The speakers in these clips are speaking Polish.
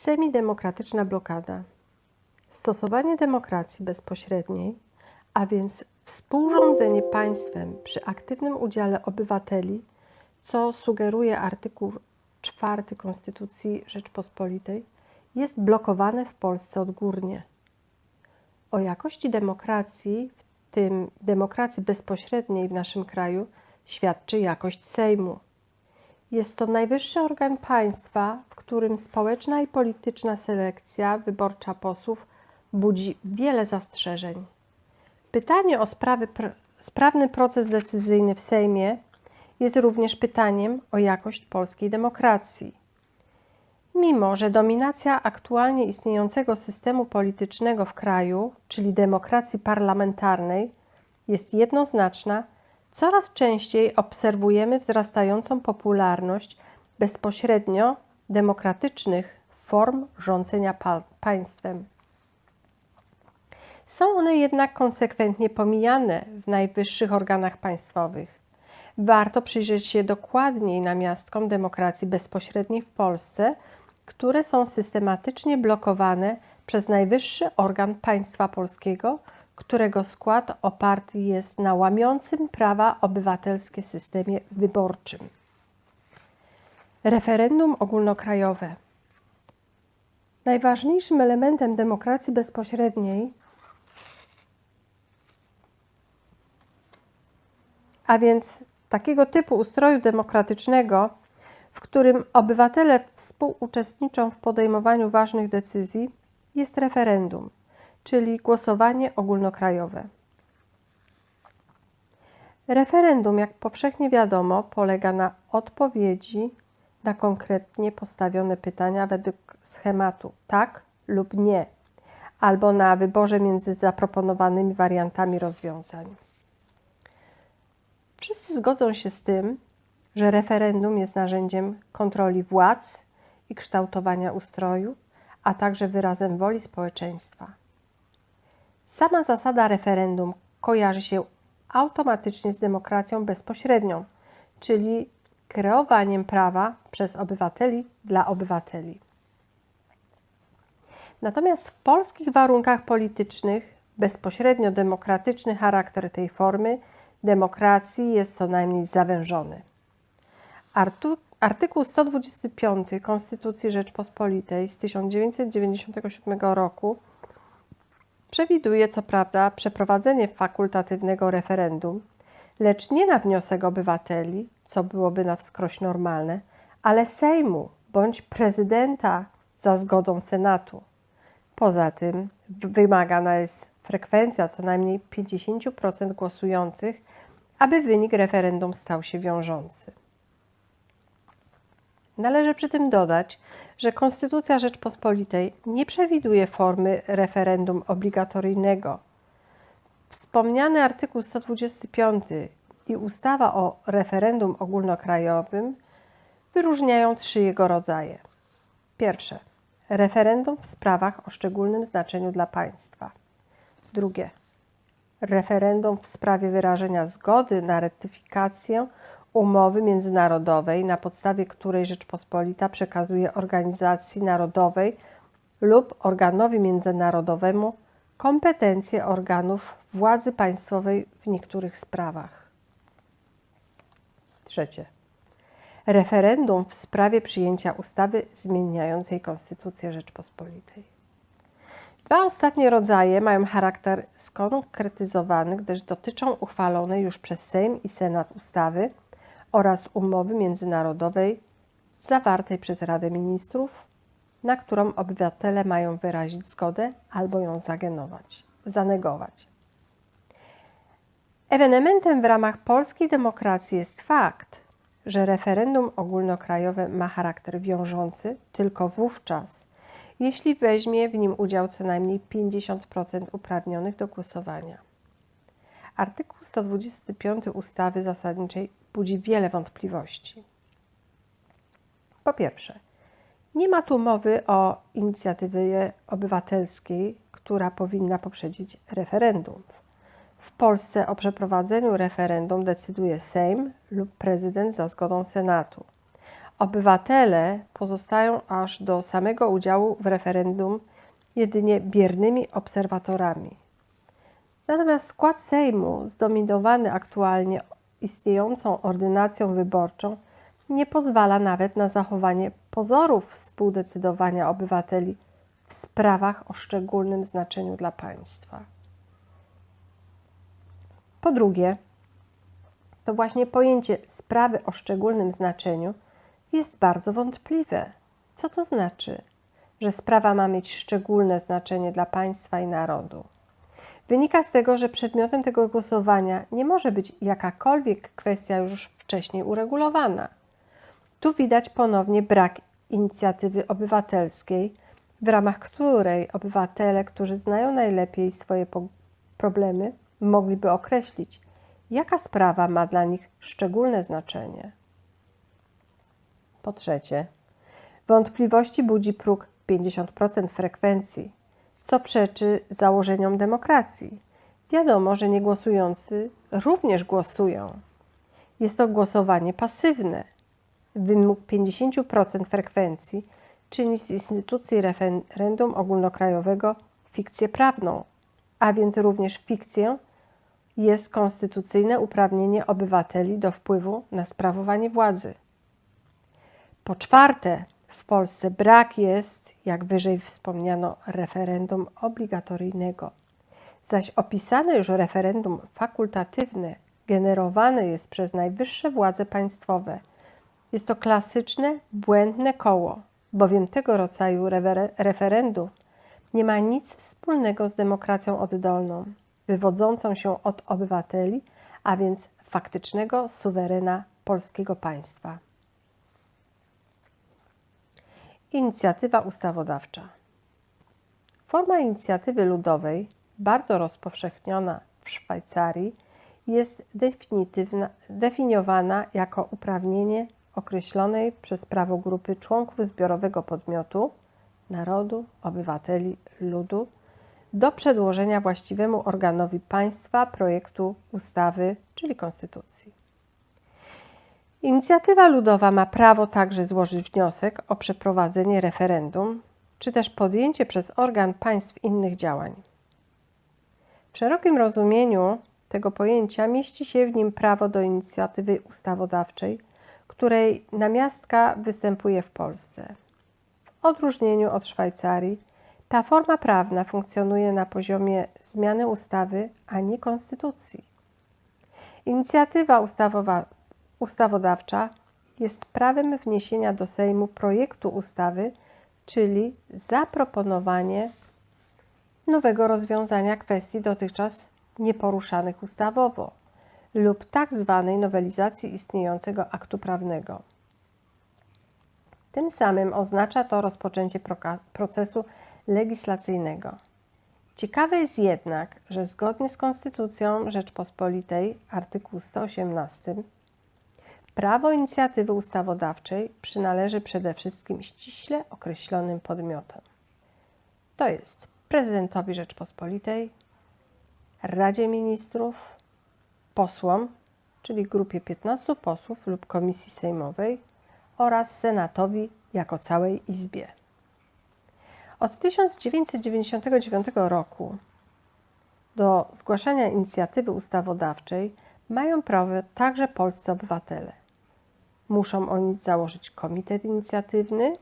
Semidemokratyczna blokada. Stosowanie demokracji bezpośredniej, a więc współrządzenie państwem przy aktywnym udziale obywateli, co sugeruje artykuł 4 Konstytucji Rzeczpospolitej, jest blokowane w Polsce odgórnie. O jakości demokracji, w tym demokracji bezpośredniej w naszym kraju, świadczy jakość Sejmu. Jest to najwyższy organ państwa, w którym społeczna i polityczna selekcja wyborcza posłów budzi wiele zastrzeżeń. Pytanie o sprawy, pr sprawny proces decyzyjny w Sejmie jest również pytaniem o jakość polskiej demokracji. Mimo, że dominacja aktualnie istniejącego systemu politycznego w kraju, czyli demokracji parlamentarnej, jest jednoznaczna, coraz częściej obserwujemy wzrastającą popularność bezpośrednio demokratycznych form rządzenia pa państwem. Są one jednak konsekwentnie pomijane w najwyższych organach państwowych. Warto przyjrzeć się dokładniej namiastkom demokracji bezpośredniej w Polsce, które są systematycznie blokowane przez najwyższy organ państwa polskiego, którego skład oparty jest na łamiącym prawa obywatelskie systemie wyborczym. Referendum ogólnokrajowe. Najważniejszym elementem demokracji bezpośredniej, a więc takiego typu ustroju demokratycznego, w którym obywatele współuczestniczą w podejmowaniu ważnych decyzji, jest referendum, czyli głosowanie ogólnokrajowe. Referendum, jak powszechnie wiadomo, polega na odpowiedzi na konkretnie postawione pytania według schematu tak lub nie, albo na wyborze między zaproponowanymi wariantami rozwiązań. Wszyscy zgodzą się z tym, że referendum jest narzędziem kontroli władz i kształtowania ustroju, a także wyrazem woli społeczeństwa. Sama zasada referendum kojarzy się automatycznie z demokracją bezpośrednią, czyli kreowaniem prawa przez obywateli dla obywateli. Natomiast w polskich warunkach politycznych bezpośrednio demokratyczny charakter tej formy demokracji jest co najmniej zawężony. Artykuł 125 Konstytucji Rzeczpospolitej z 1997 roku przewiduje co prawda przeprowadzenie fakultatywnego referendum, lecz nie na wniosek obywateli, co byłoby na wskroś normalne, ale Sejmu bądź prezydenta za zgodą Senatu. Poza tym wymagana jest frekwencja co najmniej 50% głosujących, aby wynik referendum stał się wiążący. Należy przy tym dodać, że Konstytucja Rzeczpospolitej nie przewiduje formy referendum obligatoryjnego. Wspomniany artykuł 125 i ustawa o referendum ogólnokrajowym wyróżniają trzy jego rodzaje. Pierwsze referendum w sprawach o szczególnym znaczeniu dla państwa. Drugie referendum w sprawie wyrażenia zgody na ratyfikację umowy międzynarodowej, na podstawie której Rzeczpospolita przekazuje organizacji narodowej lub organowi międzynarodowemu kompetencje organów władzy państwowej w niektórych sprawach. Trzecie. Referendum w sprawie przyjęcia ustawy zmieniającej Konstytucję Rzeczpospolitej. Dwa ostatnie rodzaje mają charakter skonkretyzowany, gdyż dotyczą uchwalonej już przez Sejm i Senat ustawy oraz umowy międzynarodowej zawartej przez Radę Ministrów, na którą obywatele mają wyrazić zgodę albo ją zagenować, zanegować. Ewenementem w ramach polskiej demokracji jest fakt, że referendum ogólnokrajowe ma charakter wiążący tylko wówczas, jeśli weźmie w nim udział co najmniej 50% uprawnionych do głosowania. Artykuł 125 ustawy zasadniczej budzi wiele wątpliwości. Po pierwsze, nie ma tu mowy o inicjatywie obywatelskiej, która powinna poprzedzić referendum. W Polsce o przeprowadzeniu referendum decyduje Sejm lub prezydent za zgodą Senatu. obywatele pozostają aż do samego udziału w referendum jedynie biernymi obserwatorami. Natomiast skład Sejmu, zdominowany aktualnie istniejącą ordynacją wyborczą, nie pozwala nawet na zachowanie pozorów współdecydowania obywateli w sprawach o szczególnym znaczeniu dla państwa. Po drugie, to właśnie pojęcie sprawy o szczególnym znaczeniu jest bardzo wątpliwe. Co to znaczy, że sprawa ma mieć szczególne znaczenie dla państwa i narodu? Wynika z tego, że przedmiotem tego głosowania nie może być jakakolwiek kwestia już wcześniej uregulowana. Tu widać ponownie brak inicjatywy obywatelskiej, w ramach której obywatele, którzy znają najlepiej swoje problemy, mogliby określić, jaka sprawa ma dla nich szczególne znaczenie. Po trzecie, wątpliwości budzi próg 50% frekwencji, co przeczy założeniom demokracji. Wiadomo, że niegłosujący również głosują. Jest to głosowanie pasywne. Wymóg 50% frekwencji czyni z instytucji referendum ogólnokrajowego fikcję prawną, a więc również fikcję jest konstytucyjne uprawnienie obywateli do wpływu na sprawowanie władzy. Po czwarte, w Polsce brak jest, jak wyżej wspomniano, referendum obligatoryjnego, zaś opisane już referendum fakultatywne generowane jest przez najwyższe władze państwowe. Jest to klasyczne, błędne koło, bowiem tego rodzaju referendum nie ma nic wspólnego z demokracją oddolną, wywodzącą się od obywateli, a więc faktycznego suwerena polskiego państwa. Inicjatywa ustawodawcza. Forma inicjatywy ludowej, bardzo rozpowszechniona w Szwajcarii, jest definiowana jako uprawnienie określonej przez prawo grupy członków zbiorowego podmiotu, narodu, obywateli, ludu, do przedłożenia właściwemu organowi państwa projektu ustawy, czyli konstytucji. Inicjatywa ludowa ma prawo także złożyć wniosek o przeprowadzenie referendum, czy też podjęcie przez organ państw innych działań. W szerokim rozumieniu tego pojęcia mieści się w nim prawo do inicjatywy ustawodawczej, której namiastka występuje w Polsce. W odróżnieniu od Szwajcarii, ta forma prawna funkcjonuje na poziomie zmiany ustawy, a nie konstytucji. Inicjatywa ustawowa, ustawodawcza jest prawem wniesienia do Sejmu projektu ustawy, czyli zaproponowanie nowego rozwiązania kwestii dotychczas nieporuszanych ustawowo lub tak zwanej nowelizacji istniejącego aktu prawnego. Tym samym oznacza to rozpoczęcie procesu legislacyjnego. Ciekawe jest jednak, że zgodnie z Konstytucją Rzeczpospolitej, artykuł 118, prawo inicjatywy ustawodawczej przynależy przede wszystkim ściśle określonym podmiotom. To jest prezydentowi Rzeczpospolitej, Radzie Ministrów, posłom, czyli grupie 15 posłów lub komisji sejmowej oraz Senatowi jako całej Izbie. Od 1999 roku do zgłaszania inicjatywy ustawodawczej mają prawo także polscy obywatele. Muszą oni założyć komitet inicjatywny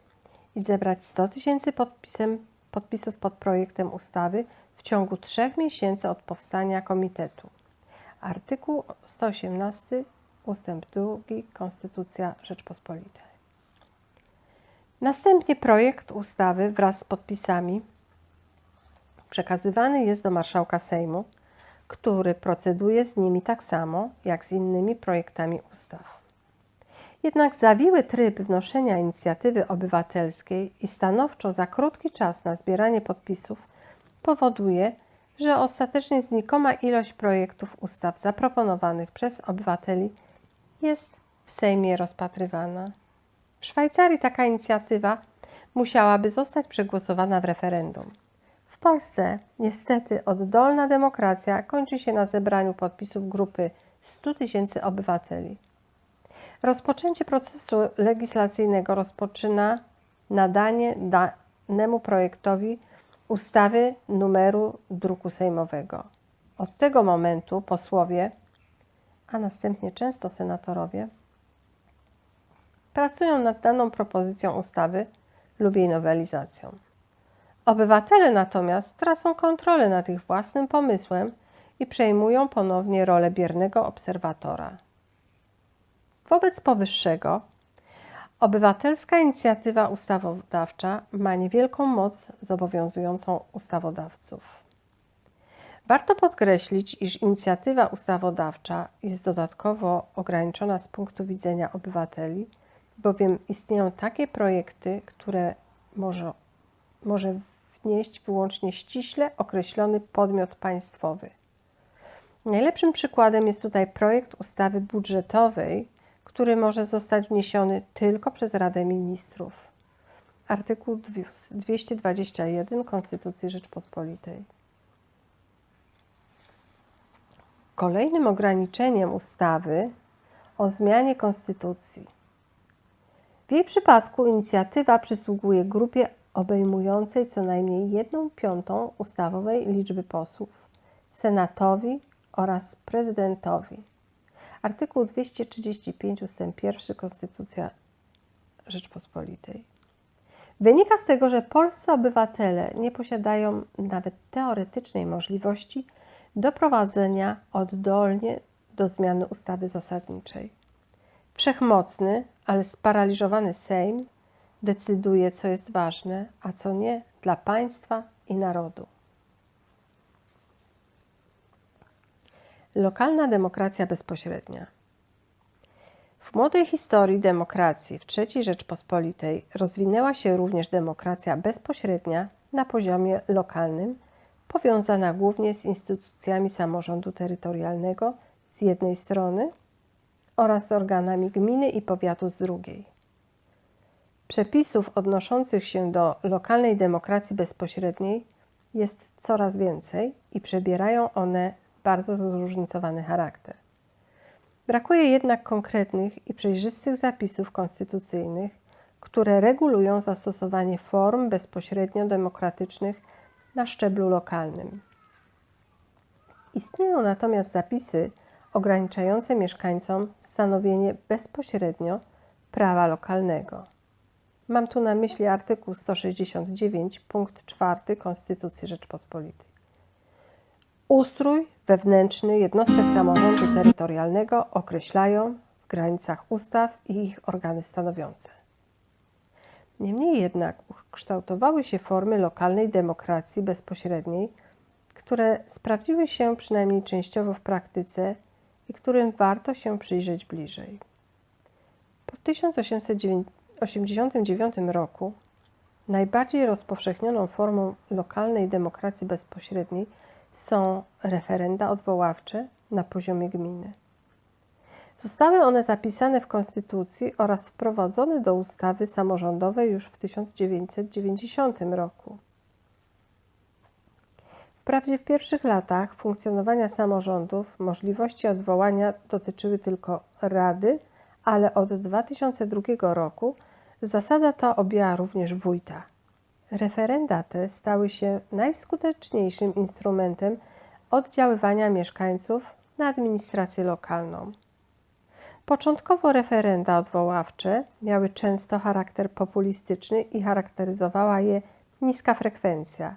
i zebrać 100 tysięcy podpisów pod projektem ustawy w ciągu trzech miesięcy od powstania komitetu. Artykuł 118 ustęp 2 Konstytucja Rzeczpospolitej. Następnie projekt ustawy wraz z podpisami przekazywany jest do marszałka Sejmu, który proceduje z nimi tak samo jak z innymi projektami ustaw. Jednak zawiły tryb wnoszenia inicjatywy obywatelskiej i stanowczo za krótki czas na zbieranie podpisów powoduje, że ostatecznie znikoma ilość projektów ustaw zaproponowanych przez obywateli jest w Sejmie rozpatrywana. W Szwajcarii taka inicjatywa musiałaby zostać przegłosowana w referendum. W Polsce niestety oddolna demokracja kończy się na zebraniu podpisów grupy 100 tysięcy obywateli. Rozpoczęcie procesu legislacyjnego rozpoczyna nadanie danemu projektowi ustawy numeru druku sejmowego. Od tego momentu posłowie, a następnie często senatorowie, pracują nad daną propozycją ustawy lub jej nowelizacją. Obywatele natomiast tracą kontrolę nad ich własnym pomysłem i przejmują ponownie rolę biernego obserwatora. Wobec powyższego, obywatelska inicjatywa ustawodawcza ma niewielką moc zobowiązującą ustawodawców. Warto podkreślić, iż inicjatywa ustawodawcza jest dodatkowo ograniczona z punktu widzenia obywateli, bowiem istnieją takie projekty, które może, może wnieść wyłącznie ściśle określony podmiot państwowy. Najlepszym przykładem jest tutaj projekt ustawy budżetowej, który może zostać wniesiony tylko przez Radę Ministrów. Artykuł 221 Konstytucji Rzeczpospolitej. Kolejnym ograniczeniem ustawy o zmianie konstytucji. W jej przypadku inicjatywa przysługuje grupie obejmującej co najmniej jedną piątą ustawowej liczby posłów, senatowi oraz prezydentowi. Artykuł 235 ust. 1 Konstytucja Rzeczpospolitej. Wynika z tego, że polscy obywatele nie posiadają nawet teoretycznej możliwości doprowadzenia oddolnie do zmiany ustawy zasadniczej. Wszechmocny, ale sparaliżowany Sejm decyduje, co jest ważne, a co nie dla państwa i narodu. Lokalna demokracja bezpośrednia. W młodej historii demokracji w III Rzeczpospolitej rozwinęła się również demokracja bezpośrednia na poziomie lokalnym, powiązana głównie z instytucjami samorządu terytorialnego z jednej strony oraz z organami gminy i powiatu z drugiej. Przepisów odnoszących się do lokalnej demokracji bezpośredniej jest coraz więcej i przebierają one bardzo zróżnicowany charakter. Brakuje jednak konkretnych i przejrzystych zapisów konstytucyjnych, które regulują zastosowanie form bezpośrednio demokratycznych na szczeblu lokalnym. Istnieją natomiast zapisy ograniczające mieszkańcom stanowienie bezpośrednio prawa lokalnego. Mam tu na myśli artykuł 169 punkt 4 Konstytucji Rzeczpospolitej. Ustrój wewnętrzny jednostek samorządu terytorialnego określają w granicach ustaw i ich organy stanowiące. Niemniej jednak ukształtowały się formy lokalnej demokracji bezpośredniej, które sprawdziły się przynajmniej częściowo w praktyce i którym warto się przyjrzeć bliżej. Po 1889 roku najbardziej rozpowszechnioną formą lokalnej demokracji bezpośredniej są referenda odwoławcze na poziomie gminy. Zostały one zapisane w Konstytucji oraz wprowadzone do ustawy samorządowej już w 1990 roku. Wprawdzie w pierwszych latach funkcjonowania samorządów możliwości odwołania dotyczyły tylko Rady, ale od 2002 roku zasada ta objęła również wójta. Referenda te stały się najskuteczniejszym instrumentem oddziaływania mieszkańców na administrację lokalną. Początkowo referenda odwoławcze miały często charakter populistyczny i charakteryzowała je niska frekwencja.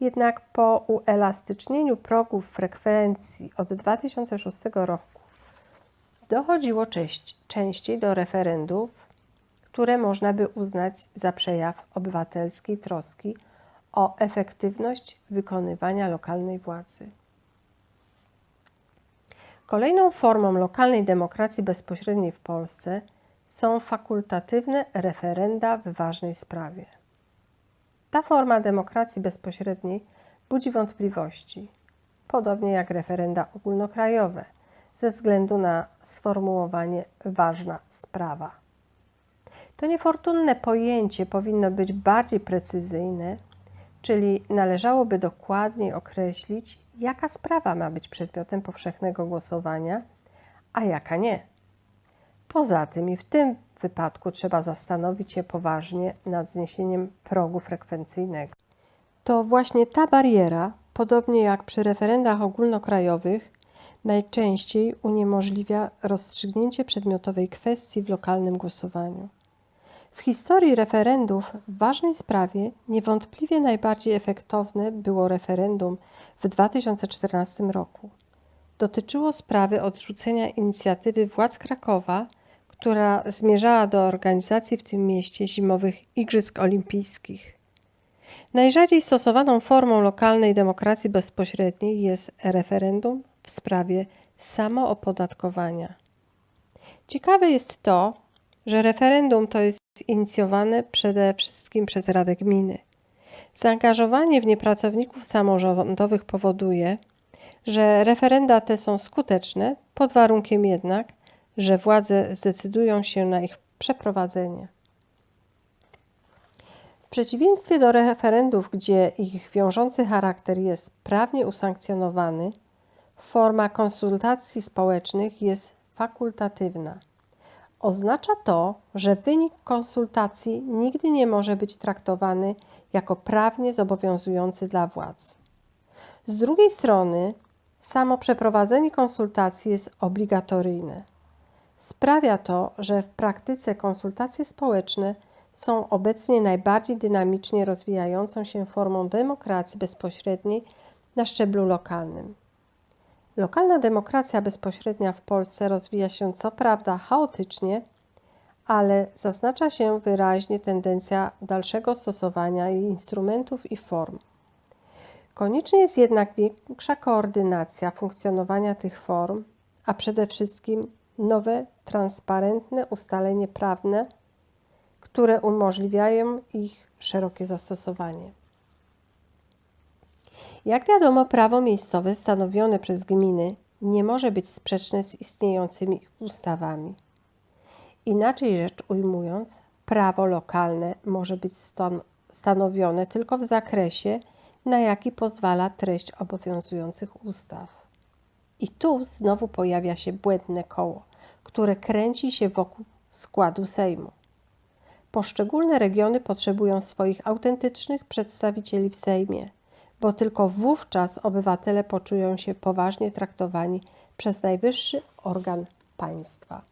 Jednak po uelastycznieniu progów frekwencji od 2006 roku dochodziło częściej do referendów, które można by uznać za przejaw obywatelskiej troski o efektywność wykonywania lokalnej władzy. Kolejną formą lokalnej demokracji bezpośredniej w Polsce są fakultatywne referenda w ważnej sprawie. Ta forma demokracji bezpośredniej budzi wątpliwości, podobnie jak referenda ogólnokrajowe, ze względu na sformułowanie ważna sprawa. To niefortunne pojęcie powinno być bardziej precyzyjne, czyli należałoby dokładniej określić, jaka sprawa ma być przedmiotem powszechnego głosowania, a jaka nie. Poza tym i w tym wypadku trzeba zastanowić się poważnie nad zniesieniem progu frekwencyjnego. To właśnie ta bariera, podobnie jak przy referendach ogólnokrajowych, najczęściej uniemożliwia rozstrzygnięcie przedmiotowej kwestii w lokalnym głosowaniu. W historii referendów w ważnej sprawie niewątpliwie najbardziej efektowne było referendum w 2014 roku. Dotyczyło sprawy odrzucenia inicjatywy władz Krakowa, która zmierzała do organizacji w tym mieście zimowych Igrzysk Olimpijskich. Najrzadziej stosowaną formą lokalnej demokracji bezpośredniej jest referendum w sprawie samoopodatkowania. Ciekawe jest to, że referendum to jest inicjowane przede wszystkim przez Radę Gminy. Zaangażowanie w nie pracowników samorządowych powoduje, że referenda te są skuteczne, pod warunkiem jednak, że władze zdecydują się na ich przeprowadzenie. W przeciwieństwie do referendów, gdzie ich wiążący charakter jest prawnie usankcjonowany, forma konsultacji społecznych jest fakultatywna. Oznacza to, że wynik konsultacji nigdy nie może być traktowany jako prawnie zobowiązujący dla władz. Z drugiej strony, samo przeprowadzenie konsultacji jest obligatoryjne. Sprawia to, że w praktyce konsultacje społeczne są obecnie najbardziej dynamicznie rozwijającą się formą demokracji bezpośredniej na szczeblu lokalnym. Lokalna demokracja bezpośrednia w Polsce rozwija się co prawda chaotycznie, ale zaznacza się wyraźnie tendencja dalszego stosowania jej instrumentów i form. Konieczna jest jednak większa koordynacja funkcjonowania tych form, a przede wszystkim nowe, transparentne ustalenie prawne, które umożliwiają ich szerokie zastosowanie. Jak wiadomo, prawo miejscowe stanowione przez gminy nie może być sprzeczne z istniejącymi ustawami. Inaczej rzecz ujmując, prawo lokalne może być stan stanowione tylko w zakresie, na jaki pozwala treść obowiązujących ustaw. I tu znowu pojawia się błędne koło, które kręci się wokół składu Sejmu. Poszczególne regiony potrzebują swoich autentycznych przedstawicieli w Sejmie, bo tylko wówczas obywatele poczują się poważnie traktowani przez najwyższy organ państwa.